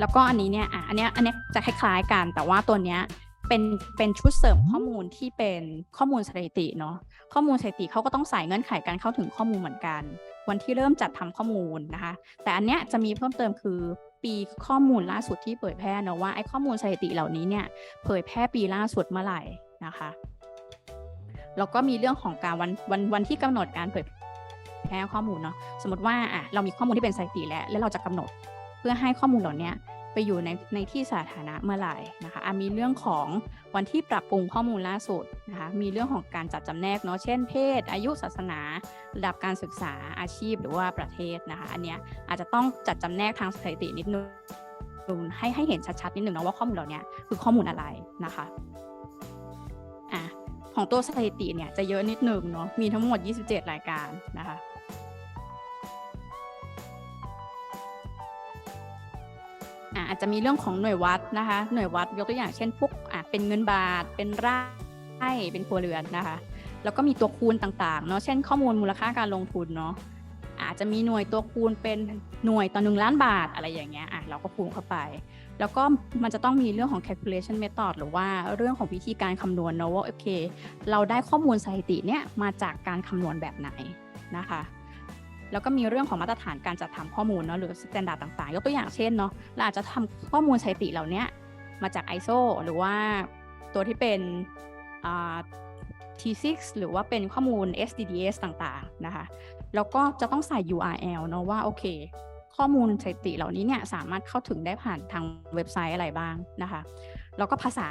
แล้วก็อันนี้เนี่ยอะอันเนี้ยอันเนี้ยจะคล้ายๆกัน แต่ว่าตัวเนี้ยเป็นเป็นชุดเสริมข้อมูลที่เป็นข้อมูลสถิติเนาะข้อมูลสถิติเขาก็ต้องใส่เงื่อนไขการเข้าถึงข้อมูลเหมือนกัน วันที่เริ่มจัดทำข้อมูลนะคะ แต่อันเนี้ยจะมีเพิ่มเติมคือปีข้อมูลล่าสุดที่เผยแพร่เนะว่าไอ้ข้อมูลสถิติเหล่านี้เนี่ยเผยแพร่ปีล่าสุดเมื่อไหร่นะคะแล้วก็มีเรื่องของการวันวันวันที่กำหนดการเผยแพร่ข้อมูลเนาะสมมติว่าอะเรามีข้อมูลที่เป็นสถิติแล้วแล้วเราจะกำหนด พื่อให้ข้อมูลเหล่านี้ไปอยู่ในในที่สาธารณะเมื่อไหร่นะคะอะมีเรื่องของวันที่ปรับปรุงข้อมูลล่าสุดนะคะมีเรื่องของการจัดจำแนกเนาะเช่นเพศ อายุศาสนา ระดับการศึกษาอาชีพหรือว่าประเทศนะคะอันเนี้ยอาจจะต้องจัดจำแนกทางสถิตินิดนึงให้ให้เห็นชัดๆนิดนึงนะว่าข้อมูลเหล่านี้คือข้อมูลอะไรนะคะอะของตัวสถิติเนี่ยจะเยอะนิดนึงเนาะมีทั้งหมด 27 รายการนะคะ อาจจะมีเรื่องของหน่วยวัดนะคะ หน่วยวัดยกตัวอย่างเช่นพวกเป็นเงินบาท เป็นไร่เป็นครัวเรือนนะคะ แล้วก็มีตัวคูณต่างๆเนาะเช่นข้อมูลมูลค่าการลงทุนเนาะอาจจะมีหน่วยตัวคูณเป็นหน่วยต่อหนึ่งล้านบาทอะไรอย่างเงี้ยอะเราก็คูณเข้าไป แล้วก็มันจะต้องมีเรื่องของ calculation method หรือว่าเรื่องของวิธีการคำนวณเนาะว่าโอเค เราได้ข้อมูลสถิติเนี่ยมาจากการคำนวณแบบไหนนะคะ แล้วก็มีเรื่องของมาตรฐานการจัดทำข้อมูลเนาะหรือ s t ต n d า r d ต่างๆ ยกตัวอย่างเช่นเนาะเราอาจจะทำข้อมูลสถิติเหล่านี้มาจาก ISO หรือว่าตัวที่เป็น T6 หรือว่าเป็นข้อมูล SDDS ต่างๆนะคะ แล้วก็จะต้องใส่ URL เนาะว่าโอเค ข้อมูลสถิติเหล่านี้เนี่ยสามารถเข้าถึงได้ผ่านทางเว็บไซต์อะไรบ้างนะคะ แล้วก็ภาษา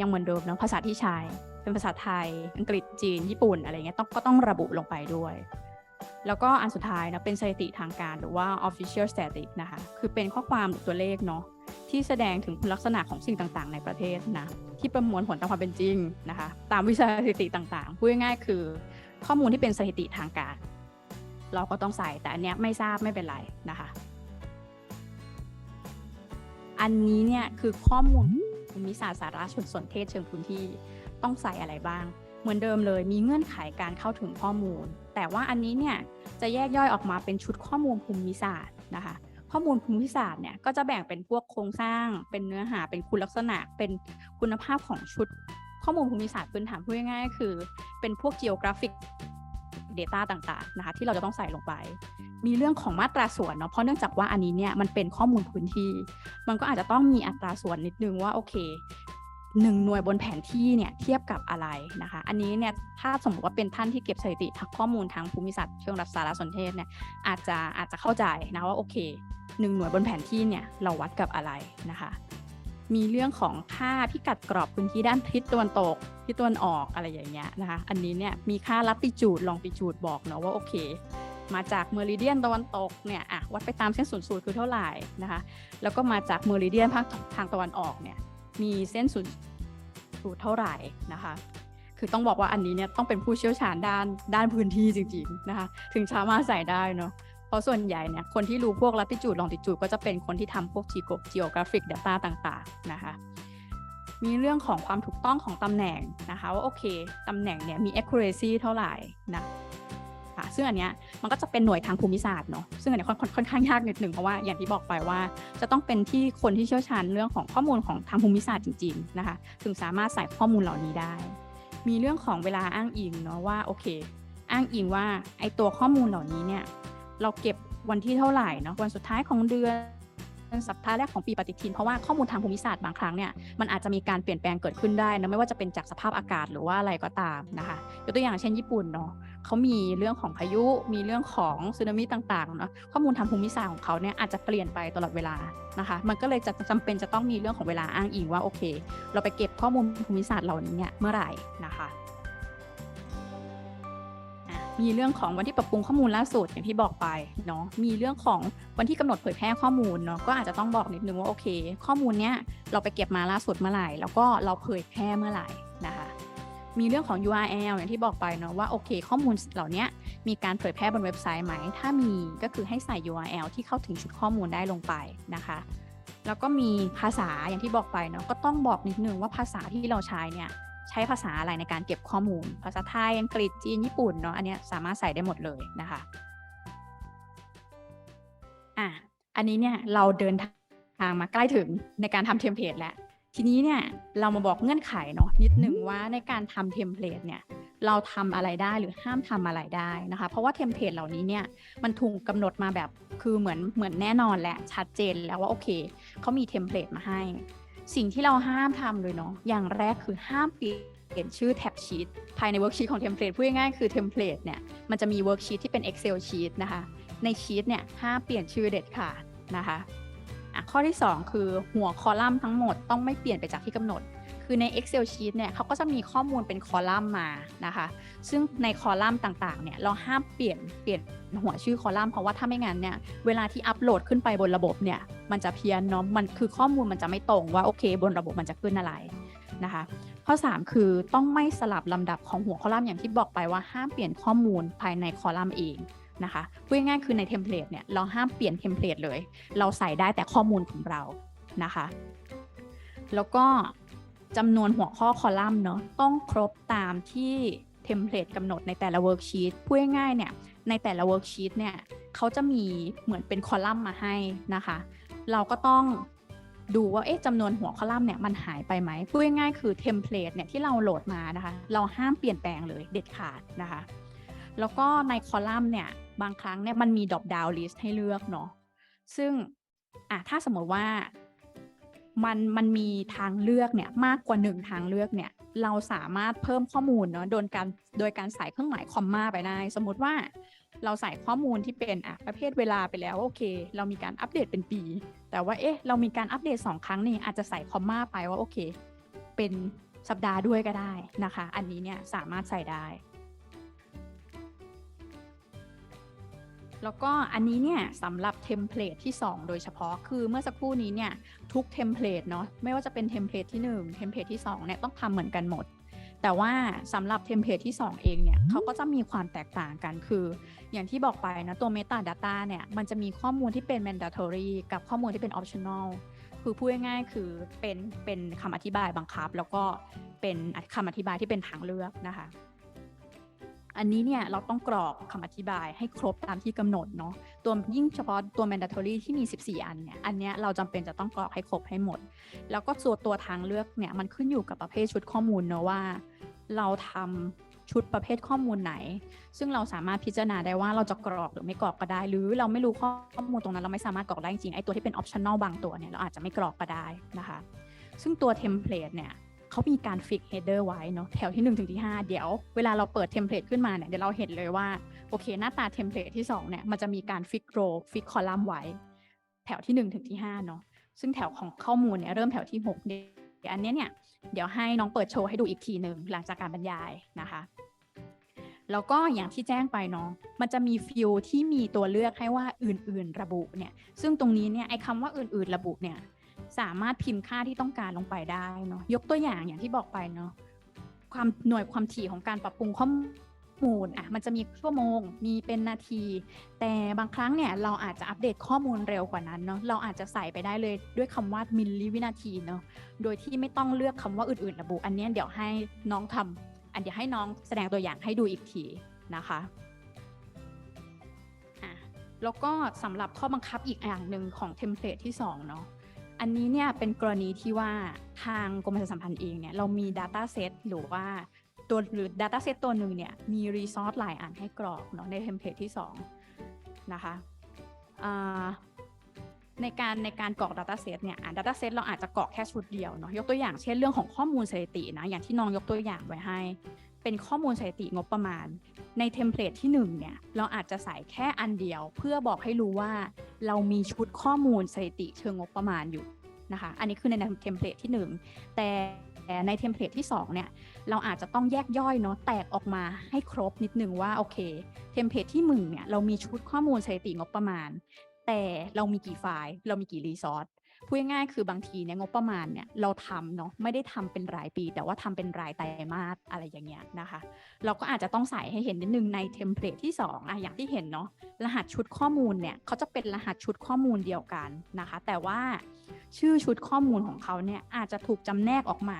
ยังเหมือนเดิมเนาะภาษาที่ใช้เป็นภาษาไทย อังกฤษจีน ญี่ปุ่นอะไรเงี้ยต้องก็ต้องระบุลงไปด้วย แล้วก็อันสุดท้ายนะเป็นสถิติทางการหรือว่า official static นะคะคือเป็นข้อความหรือตัวเลขเนาะที่แสดงถึงคุณลักษณะของสิ่งต่างๆ ในประเทศนะที่ประมวลผลตามความเป็นจริงนะคะตามวิชาสถิติต่างๆพูดง่ายๆคือ ข้อมูลที่เป็นสถิติทางการ เราก็ต้องใส่แต่อันเนี้ยไม่ทราบไม่เป็นไรนะคะอันนี้เนี่ยคือข้อมูลภูมิศาสตร์สารสนสนเทศเชิงพื้นที่ต้องใส่อะไรบ้าง เหมือนเดิมเลยมีเงื่อนไขการเข้าถึงข้อมูล แต่ว่าอันนี้เนี่ย จะแยกย่อยออกมาเป็นชุดข้อมูลภูมิศาสตร์นะคะ ข้อมูลภูมิศาสตร์เนี่ยก็จะแบ่งเป็นพวกโครงสร้าง เป็นเนื้อหา เป็นคุณลักษณะ เป็นคุณภาพของชุด ข้อมูลภูมิศาสตร์พื้นฐานพูดง่ายๆคือ เป็นพวก geographic data ต่างๆนะคะที่เราจะต้องใส่ลงไป มีเรื่องของมาตราส่วนเนาะเพราะเนื่องจากว่าอันนี้เนี่ยมันเป็นข้อมูลพื้นที่ มันก็อาจจะต้องมีอัตราส่วนนิดนึงว่าโอเค หนึ่งหน่วยบนแผนที่เนี่ยเทียบกับอะไรนะคะ อันนี้เนี่ยถ้าสมมติว่าเป็นท่านที่เก็บสถิติทางข้อมูลทางภูมิศาสตร์เชิงรัฐสารสนเทศเนี่ยอาจจะอาจจะเข้าใจนะว่าโอเคหนึ่งหน่วยบนแผนที่เนี่ยเราวัดกับอะไรนะคะ มีเรื่องของค่าพิกัดกรอบพื้นที่ด้านทิศตะวันตกทิศตะวันออกอะไรอย่างเงี้ยนะคะ อันนี้เนี่ยมีค่าลัติจูดลองติจูดบอกเนาะว่าโอเคมาจากเมริเดียนตะวันตกเนี่ยอะวัดไปตามเส้นศูนย์สูตรคือเท่าไหร่นะคะ แล้วก็มาจากเมริเดียนภาคทางตะวันออกเนี่ย มีเส้นศูนย์สูตรเท่าไหร่นะคะ คือต้องบอกว่าอันนี้เนี่ยต้องเป็นผู้เชี่ยวชาญด้านด้านพื้นที่จริงๆนะคะ ถึงสามารถใส่ได้เนาะเพราะส่วนใหญ่เนี่ยคนที่รู้พวกลัติจูดลองติจูดก็จะเป็นคนที่ทำพวก geographic data ต่างๆนะคะมีเรื่องของความถูกต้องของตำแหน่งนะคะว่าโอเคตำแหน่งเนี่ยมี accuracy เท่าไหร่นะ ซึ่งอันเนี้ยมันก็จะเป็นหน่วยทางภูมิศาสตร์เนาะซึ่งอันเนี้ยค่อนค่อนข้างยากนิดหนึ่งเพราะว่าอย่างที่บอกไปว่า จะต้องเป็นที่คนที่เชี่ยวชาญเรื่องของข้อมูลของทางภูมิศาสตร์จริงๆนะคะถึงสามารถใส่ข้อมูลเหล่านี้ได้ มีเรื่องของเวลาอ้างอิงเนาะว่าโอเค อ้างอิงว่าไอตัวข้อมูลเหล่านี้เนี่ยเราเก็บวันที่เท่าไหร่เนาะวันสุดท้ายของเดือน สัปดาห์แรกของปีปฏิทิน เพราะว่าข้อมูลทางภูมิศาสตร์บางครั้งเนี่ยมันอาจจะมีการเปลี่ยนแปลงเกิดขึ้นได้นะไม่ว่าจะเป็นจากสภาพอากาศหรือว่าอะไรก็ตามนะคะยกตัวอย่างเช่นญี่ปุ่นเนาะเขามีเรื่องของพายุมีเรื่องของสึนามิต่างๆเนาะข้อมูลทางภูมิศาสตร์ของเขาเนี่ยอาจจะเปลี่ยนไปตลอดเวลานะคะ มันก็เลยจะจำเป็นจะต้องมีเรื่องของเวลาอ้างอิงว่าโอเค เราไปเก็บข้อมูลภูมิศาสตร์เหล่านี้เนี่ยเมื่อไหร่นะคะ มีเรื่องของวันที่ปรับปรุงข้อมูลล่าสุดอย่างที่บอกไปเนาะมีเรื่องของวันที่กำหนดเผยแพร่ข้อมูลเนาะก็อาจจะต้องบอกนิดนึงว่าโอเค ข้อมูลเนี้ยเราไปเก็บมาล่าสุดเมื่อไหร่ แล้วก็เราเผยแพร่เมื่อไหร่นะคะมีเรื่องของ URL อย่างที่บอกไปเนาะว่าโอเค ข้อมูลเหล่านี้มีการเผยแพร่บนเว็บไซต์ไหม ถ้ามีก็คือให้ใส่ URL ที่เข้าถึงชุดข้อมูลได้ลงไปนะคะ แล้วก็มีภาษาอย่างที่บอกไปเนาะก็ต้องบอกนิดนึงว่าภาษาที่เราใช้เนี่ย ใช้ภาษาอะไรในการเก็บข้อมูล ภาษาไทย อังกฤษ จีน ญี่ปุ่นเนาะ อันนี้สามารถใส่ได้หมดเลยนะคะ อะ อันนี้เนี่ยเราเดินทางมาใกล้ถึงในการทำเทมเพลตแล้ว ทีนี้เนี่ยเรามาบอกเงื่อนไขเนาะนิดนึงว่าในการทำเทมเพลตเนี่ยเราทำอะไรได้หรือห้ามทำอะไรได้นะคะ เพราะว่าเทมเพลตเหล่านี้เนี่ยมันถูกกำหนดมาแบบคือเหมือนเหมือนแน่นอนและชัดเจนแล้วว่าโอเคเขามีเทมเพลตมาให้ สิ่งที่เราห้ามทำเลยเนาะอย่างแรกคือห้ามเปลี่ยนชื่อแท็บชีตภายในเวิร์กชีตของเทมเพลตพูดง่ายๆคือเทมเพลตเนี่ยมันจะมีเวิร์กชีตที่เป็น Excel sheet นะคะ ในชีตเนี่ยห้ามเปลี่ยนชื่อเด็ดขาดนะคะะข้อที่ 2 คือหัวคอลัมน์ทั้งหมดต้องไม่เปลี่ยนไปจากที่กำหนด คือใน Excel sheet เนี่ยเขาก็จะมีข้อมูลเป็นคอลัมน์มานะคะ ซึ่งในคอลัมน์ต่างๆ เนี่ยเราห้ามเปลี่ยนเปลี่ยนหัวชื่อคอลัมน์เพราะว่าถ้าไม่งั้นเนี่ยเวลาที่อัปโหลดขึ้นไปบนระบบเนี่ยมันจะเพี้ยนเนาะมันคือข้อมูลมันจะไม่ตรงว่าโอเค บนระบบมันจะขึ้นอะไรนะคะ ข้อ 3 คือต้องไม่สลับลำดับของหัวคอลัมน์อย่างที่บอกไปว่าห้ามเปลี่ยนข้อมูลภายในคอลัมน์เองนะคะพูดง่ายๆคือในเทมเพลตเนี่ยเราห้ามเปลี่ยนเทมเพลตเลย เราใส่ได้แต่ข้อมูลของเรานะคะ แล้วก็ จำนวนหัวข้อคอลัมน์เนาะต้องครบตามที่เทมเพลตกำหนดในแต่ละเวิร์กชีตพูดง่ายๆเนี่ยในแต่ละเวิร์กชีตเนี่ยเขาจะมีเหมือนเป็นคอลัมน์มาให้นะคะ เราก็ต้องดูว่าเอ๊ะจำนวนหัวคอลัมน์เนี่ยมันหายไปไหมพูดง่ายๆคือเทมเพลตเนี่ยที่เราโหลดมานะคะ เราห้ามเปลี่ยนแปลงเลยเด็ดขาดนะคะ แล้วก็ในคอลัมน์เนี่ยบางครั้งเนี่ยมันมีดรอปดาวน์ลิสต์ให้เลือกเนาะซึ่งอะถ้าสมมติว่า มันมันมีทางเลือกเนี่ยมากกว่าหนึ่งทางเลือกเนี่ยเราสามารถเพิ่มข้อมูลเนาะโดยการโดยการใส่เครื่องหมายคอมมาไปได้ สมมติว่าเราใส่ข้อมูลที่เป็นอะประเภทเวลาไปแล้วโอเค เรามีการอัปเดตเป็นปี แต่ว่าเอ๊ะเรามีการอัปเดตสองครั้งนี่อาจจะใส่คอมมาไปว่าโอเค เป็นสัปดาห์ด้วยก็ได้นะคะ อันนี้เนี่ยสามารถใส่ได้ แล้วก็อันนี้เนี่ยสำหรับเทมเพลตที่ 2 โดยเฉพาะคือเมื่อสักครู่นี้เนี่ยทุกเทมเพลตเนาะไม่ว่าจะเป็นเทมเพลตที่1เทมเพลตที่2เนี่ยต้องทำเหมือนกันหมด แต่ว่าสำหรับเทมเพลตที่ 2 เองเนี่ยเขาก็จะมีความแตกต่างกันคือ อย่างที่บอกไปนะตัว Metadata เนี่ยมันจะมีข้อมูลที่เป็น mandatory กับข้อมูลที่เป็น optional คือพูดง่ายๆคือเป็นเป็นคำอธิบายบังคับ แล้วก็เป็นคำอธิบายที่เป็นทางเลือกนะคะ อันนี้เนี่ยเราต้องกรอกคำอธิบายให้ครบตามที่กำหนดเนาะตัวยิ่งเฉพาะตัว mandatory ที่มี 14 อันเนี่ยอันเนี้ยเราจำเป็นจะต้องกรอกให้ครบให้หมด แล้วก็ส่วนตัวทางเลือกเนี่ยมันขึ้นอยู่กับประเภทชุดข้อมูลเนาะว่า เราทำชุดประเภทข้อมูลไหน ซึ่งเราสามารถพิจารณาได้ว่าเราจะกรอกหรือไม่กรอกก็ได้ หรือเราไม่รู้ข้อมูลตรงนั้นเราไม่สามารถกรอกได้จริงไอ้ตัวที่เป็น optional บางตัวเนี่ยเราอาจจะไม่กรอกก็ได้นะคะ ซึ่งตัวเทมเพลตเนี่ย เขามีการฟิก header ไว้เนาะแถวที่1ถึงที่ 5 เดี๋ยว เวลาเราเปิดเทมเพลตขึ้นมาเนี่ยเดี๋ยวเราเห็นเลยว่า โอเค หน้าตาเทมเพลตที่2เนี่ยมันจะมีการฟิกโรฟิกคอลัมน์ไว้ แถวที่1ถึงที่5เนาะซึ่งแถวของข้อมูลเนี่ยเริ่มแถวที่6เดี๋ยวอันนี้เนี่ยเดี๋ยวให้น้องเปิดโชว์ให้ดูอีกทีหนึ่งหลังจากการบรรยายนะคะแล้วก็อย่างที่แจ้งไปเนาะ มันจะมีฟิลที่มีตัวเลือกให้ว่าอื่น ๆ ระบุเนี่ย ซึ่งตรงนี้เนี่ยไอ้คำว่าอื่น ๆ ระบุเนี่ย สามารถพิมพ์ค่าที่ต้องการลงไปได้เนาะยกตัวอย่างอย่างที่บอกไปเนาะความหน่วยความถี่ของการปรับปรุงข้อมูลอะมันจะมีชั่วโมงมีเป็นนาที แต่บางครั้งเนี่ยเราอาจจะอัปเดตข้อมูลเร็วกว่านั้นเนาะเราอาจจะใส่ไปได้เลยด้วยคำว่ามิลลิวินาทีเนาะโดยที่ไม่ต้องเลือกคำว่าอื่นๆระบุ อันเนี้ยเดี๋ยวให้น้องทำอันเดี๋ยวให้น้องแสดงตัวอย่างให้ดูอีกทีนะคะอะแล้วก็สำหรับข้อบังคับอีกอย่างหนึ่งของเทมเพลตที่2เนาะ อันนี้เนี่ยเป็นกรณีที่ว่าทางกรมประชาสัมพันธ์เองเนี่ยเรามี Data Set หรือว่าตัวหรือ Data Set ตัวหนึ่งเนี่ยมี Resource หลายอันให้กรอกเนาะในเทมเพลตที่ 2 นะคะในการในการกรอก Data Set เนี่ยอ่า Data Set เราอาจจะกรอกแค่ชุดเดียวเนาะยกตัวอย่างเช่นเรื่องของข้อมูลสถิตินะอย่างที่น้องยกตัวอย่างไว้ให้ เป็นข้อมูลสถิติงบประมาณ ในเทมเพลตที่1เนี่ยเราอาจจะใส่แค่อันเดียว เพื่อบอกให้รู้ว่าเรามีชุดข้อมูลสถิติเชิงงบประมาณอยู่นะคะอันนี้คือในเทมเพลตที่ 1 แต่ในเทมเพลตที่2เนี่ยเราอาจจะต้องแยกย่อยเนาะแตกออกมาให้ครบนิดนึงว่าโอเคเทมเพลตที่1เนี่ยเรามีชุดข้อมูลสถิติงบประมาณ แต่เรามีกี่ไฟล์ เรามีกี่รีซอส พูดง่ายๆคือบางทีเนี่ยงบประมาณเนี่ยเราทำเนาะไม่ได้ทำเป็นรายปี แต่ว่าทำเป็นรายไตรมาสอะไรอย่างเงี้ยนะคะ เราก็อาจจะต้องใส่ให้เห็นนิดนึงในเทมเพลตที่2อะอย่างที่เห็นเนาะรหัสชุดข้อมูลเนี่ยเขาจะเป็นรหัสชุดข้อมูลเดียวกันนะคะ แต่ว่าชื่อชุดข้อมูลของเขาเนี่ยอาจจะถูกจำแนกออกมา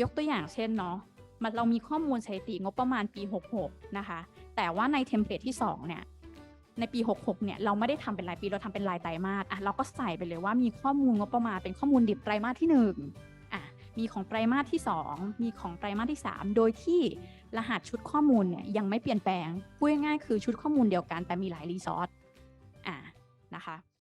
ยกตัวอย่างเช่นเนาะมันเรามีข้อมูลสถิติงบประมาณปี 66 นะคะ แต่ว่าในเทมเพลตที่ 2 เนี่ย ในปี 66 เนี่ยเราไม่ได้ทำเป็นรายปีเราทำเป็นรายไตรมาสอะเราก็ใส่ไปเลยว่ามีข้อมูลงบประมาณเป็นข้อมูลดิบไตรมาสที่1อะมีของไตรมาสที่ 2 มีของไตรมาสที่ 3 โดยที่รหัสชุดข้อมูลเนี่ยยังไม่เปลี่ยนแปลงพูดง่ายๆคือชุดข้อมูลเดียวกันแต่มีหลายรีซอสอะนะคะ